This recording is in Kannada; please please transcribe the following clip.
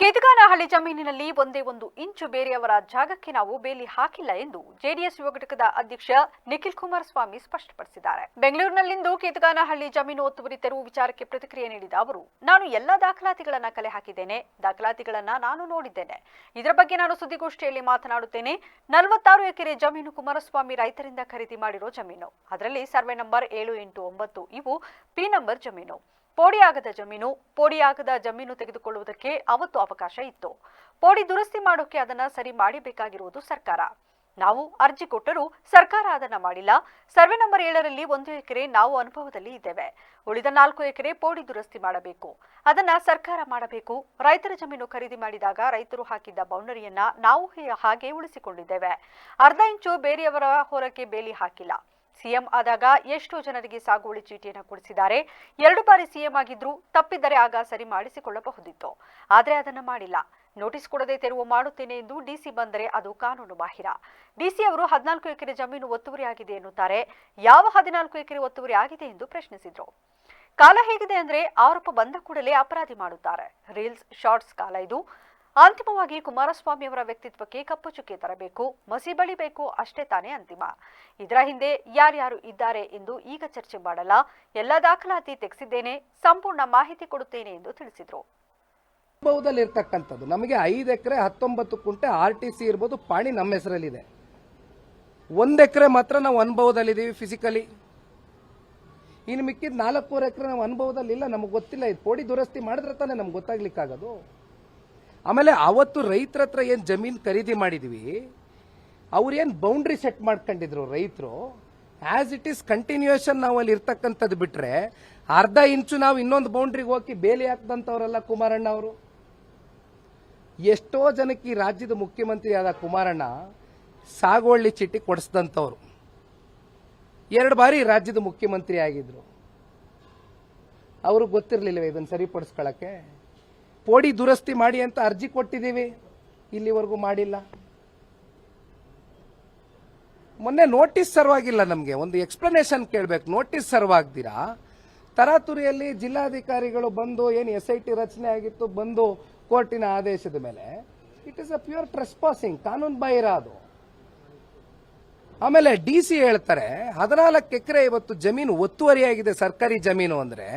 ಕೇತಗಾನಹಳ್ಳಿ ಜಮೀನಿನಲ್ಲಿ ಒಂದೇ ಒಂದು ಇಂಚು ಬೇರೆಯವರ ಜಾಗಕ್ಕೆ ನಾವು ಬೇಲಿ ಹಾಕಿಲ್ಲ ಎಂದು ಜೆಡಿಎಸ್ ಯುವ ಘಟಕದ ಅಧ್ಯಕ್ಷ ನಿಖಿಲ್ ಕುಮಾರಸ್ವಾಮಿ ಸ್ಪಷ್ಟಪಡಿಸಿದ್ದಾರೆ. ಬೆಂಗಳೂರಿನಲ್ಲಿಂದು ಕೇತಗಾನಹಳ್ಳಿ ಜಮೀನು ಒತ್ತುವರಿ ತೆರವು ವಿಚಾರಕ್ಕೆ ಪ್ರತಿಕ್ರಿಯೆ ನೀಡಿದ ಅವರು, ನಾನು ಎಲ್ಲಾ ದಾಖಲಾತಿಗಳನ್ನ ಕಲೆ ಹಾಕಿದ್ದೇನೆ ದಾಖಲಾತಿಗಳನ್ನ ನಾನು ನೋಡಿದ್ದೇನೆ. ಇದರ ಬಗ್ಗೆ ನಾನು ಸುದ್ದಿಗೋಷ್ಠಿಯಲ್ಲಿ ಮಾತನಾಡುತ್ತೇನೆ. ನಲವತ್ತಾರು ಎಕರೆ ಜಮೀನು ಕುಮಾರಸ್ವಾಮಿ ರೈತರಿಂದ ಖರೀದಿ ಮಾಡಿರೋ ಜಮೀನು. ಅದರಲ್ಲಿ ಸರ್ವೆ ನಂಬರ್ ಏಳು ಎಂಟು ಒಂಬತ್ತು ಇವು ಪಿ ನಂಬರ್ ಜಮೀನು. ಪೋಡಿಯಾಗದ ಜಮೀನು ಪೋಡಿಯಾಗದ ಜಮೀನು ತೆಗೆದುಕೊಳ್ಳುವುದಕ್ಕೆ ಅವತ್ತು ಅವಕಾಶ ಇತ್ತು. ಪೋಡಿ ದುರಸ್ತಿ ಮಾಡೋಕೆ ಅದನ್ನ ಸರಿ ಮಾಡಬೇಕಾಗಿರುವುದು ಸರ್ಕಾರ. ನಾವು ಅರ್ಜಿ ಕೊಟ್ಟರೂ ಸರ್ಕಾರ ಅದನ್ನ ಮಾಡಿಲ್ಲ. ಸರ್ವೆ ನಂಬರ್ ಏಳರಲ್ಲಿ ಒಂದು ಎಕರೆ ನಾವು ಅನುಭವದಲ್ಲಿ ಇದ್ದೇವೆ. ಉಳಿದ ನಾಲ್ಕು ಎಕರೆ ಪೋಡಿ ದುರಸ್ತಿ ಮಾಡಬೇಕು. ಅದನ್ನ ಸರ್ಕಾರ ಮಾಡಬೇಕು. ರೈತರ ಜಮೀನು ಖರೀದಿ ಮಾಡಿದಾಗ ರೈತರು ಹಾಕಿದ್ದ ಬೌಂಡರಿಯನ್ನ ನಾವು ಹಾಗೆ ಉಳಿಸಿಕೊಂಡಿದ್ದೇವೆ. ಅರ್ಧ ಇಂಚು ಬೇರೆಯವರ ಹೊರಕ್ಕೆ ಬೇಲಿ ಹಾಕಿಲ್ಲ. ಸಿಎಂ ಆದಾಗ ಎಷ್ಟು ಜನರಿಗೆ ಸಾಗುವಳಿ ಚೀಟಿಯನ್ನು ಕೊಡಿಸಿದ್ದಾರೆ. ಎರಡು ಬಾರಿ ಸಿಎಂ ಆಗಿದ್ರು ತಪ್ಪಿದ್ದರೆ ಆಗ ಸರಿ ಮಾಡಿಸಿಕೊಳ್ಳಬಹುದಿತ್ತು. ಆದರೆ ಅದನ್ನ ಮಾಡಿಲ್ಲ. ನೋಟಿಸ್ ಕೊಡದೆ ತೆರವು ಮಾಡುತ್ತೇನೆ ಎಂದು ಡಿಸಿ ಬಂದರೆ ಅದು ಕಾನೂನು ಬಾಹಿರ. ಡಿಸಿ ಅವರು ಹದಿನಾಲ್ಕು ಎಕರೆ ಜಮೀನು ಒತ್ತುವರಿ ಆಗಿದೆ ಎನ್ನುತ್ತಾರೆ. ಯಾವ ಹದಿನಾಲ್ಕು ಎಕರೆ ಒತ್ತುವರಿ ಆಗಿದೆ ಎಂದು ಪ್ರಶ್ನಿಸಿದ್ರು. ಕಾಲ ಹೇಗಿದೆ ಅಂದ್ರೆ ಆರೋಪ ಬಂದ ಕೂಡಲೇ ಅಪರಾಧಿ ಮಾಡುತ್ತಾರೆ. ರೀಲ್ಸ್, ಶಾರ್ಟ್ಸ್ ಕಾಲ ಇದು. ಅಂತಿಮವಾಗಿ ಕುಮಾರಸ್ವಾಮಿ ಅವರ ವ್ಯಕ್ತಿತ್ವಕ್ಕೆ ಕಪ್ಪು ಚುಕ್ಕೆ ತರಬೇಕು, ಮಸಿ ಬಳಿಬೇಕು ಅಷ್ಟೇ ತಾನೇ ಅಂತಿಮ. ಇದರ ಹಿಂದೆ ಯಾರ್ಯಾರು ಇದ್ದಾರೆ ಎಂದು ಈಗ ಚರ್ಚೆ ಮಾಡಲ್ಲ. ಎಲ್ಲ ದಾಖಲಾತಿ ತೆಗೆಸಿದ್ದೇನೆ, ಸಂಪೂರ್ಣ ಮಾಹಿತಿ ಕೊಡುತ್ತೇನೆ ಎಂದು ತಿಳಿಸಿದರು. ನಮಗೆ ಐದು ಎಕರೆ, ಹತ್ತೊಂಬತ್ತು ಕುಂಟೆ ಆರ್ ಟಿ ಸಿ ಇರ್ಬೋದು, ಪಾಣಿ ನಮ್ಮ ಹೆಸರಲ್ಲಿದೆ. ಒಂದು ಎಕರೆ ಮಾತ್ರ ನಾವು ಅನುಭವದಲ್ಲಿದ್ದೀವಿ ಫಿಸಿಕಲಿ ಇನ್ನು ಮಿಕ್ಕಿದ ನಾಲ್ಕೂವರೆ ಎಕರೆ ನಾವು ಅನುಭವದಲ್ಲಿ ಇಲ್ಲ ನಮಗೆ ಗೊತ್ತಿಲ್ಲ. ಇದು ಪೋಡಿ ದುರಸ್ತಿ ಮಾಡಿದ್ರೆ ತಾನೇ ನಮ್ಗೆ ಗೊತ್ತಾಗ್ಲಿಕ್ಕಾಗೋದು. ಆಮೇಲೆ ಅವತ್ತು ರೈತರ ಹತ್ರ ಏನು ಜಮೀನು ಖರೀದಿ ಮಾಡಿದ್ವಿ ಅವ್ರೇನು ಬೌಂಡ್ರಿ ಸೆಟ್ ಮಾಡ್ಕೊಂಡಿದ್ರು ರೈತರು. ಆ್ಯಸ್ ಇಟ್ ಈಸ್ ಕಂಟಿನ್ಯೂಯೇಷನ್ ನಾವು ಅಲ್ಲಿ ಇರ್ತಕ್ಕಂಥದ್ದು ಬಿಟ್ಟರೆ ಅರ್ಧ ಇಂಚು ನಾವು ಇನ್ನೊಂದು ಬೌಂಡ್ರಿಗೆ ಹೋಗಿ ಬೇಲಿ ಹಾಕ್ದಂಥವ್ರಲ್ಲ ಕುಮಾರಣ್ಣ ಅವರು. ಎಷ್ಟೋ ಜನಕ್ಕೆ ಈ ರಾಜ್ಯದ ಮುಖ್ಯಮಂತ್ರಿ ಆದ ಕುಮಾರಣ್ಣ ಸಾಗುವಳ್ಳಿ ಚೀಟಿ ಕೊಡಿಸ್ದಂಥವ್ರು. ಎರಡು ಬಾರಿ ರಾಜ್ಯದ ಮುಖ್ಯಮಂತ್ರಿ ಆಗಿದ್ರು. ಅವ್ರಿಗೆ ಗೊತ್ತಿರಲಿಲ್ಲ ಇದನ್ನು ಸರಿಪಡಿಸ್ಕೊಳಕ್ಕೆ? ಪೋಡಿ ದುರಸ್ತಿ ಮಾಡಿ ಅಂತ ಅರ್ಜಿ ಕೊಟ್ಟಿದ್ದೀವಿ, ಇಲ್ಲಿವರೆಗೂ ಮಾಡಿಲ್ಲ. ಮೊನ್ನೆ ನೋಟಿಸ್ ಸರ್ವಾಗಿಲ್ಲ ನಮಗೆ, ಒಂದು ಎಕ್ಸ್ಪ್ಲನೇಷನ್ ಕೇಳಬೇಕು. ನೋಟಿಸ್ ಸರ್ವಾಗ್ದಿರಾ? ತರಾತುರಿಯಲ್ಲಿ ಜಿಲ್ಲಾಧಿಕಾರಿಗಳು ಬಂದು, ಏನು ಎಸ್ ಐ ಟಿ ರಚನೆ ಆಗಿತ್ತು, ಬಂದು ಕೋರ್ಟಿನ ಆದೇಶದ ಮೇಲೆ. It is a pure trespassing ಕಾನೂನು ಬಾಹಿರ ಅದು. ಆಮೇಲೆ ಡಿ ಸಿ ಹೇಳ್ತಾರೆ, ಹದಿನಾಲ್ಕು ಎಕರೆ ಇವತ್ತು ಜಮೀನು ಒತ್ತುವರಿಯಾಗಿದೆ ಸರ್ಕಾರಿ ಜಮೀನು ಅಂದ್ರೆ.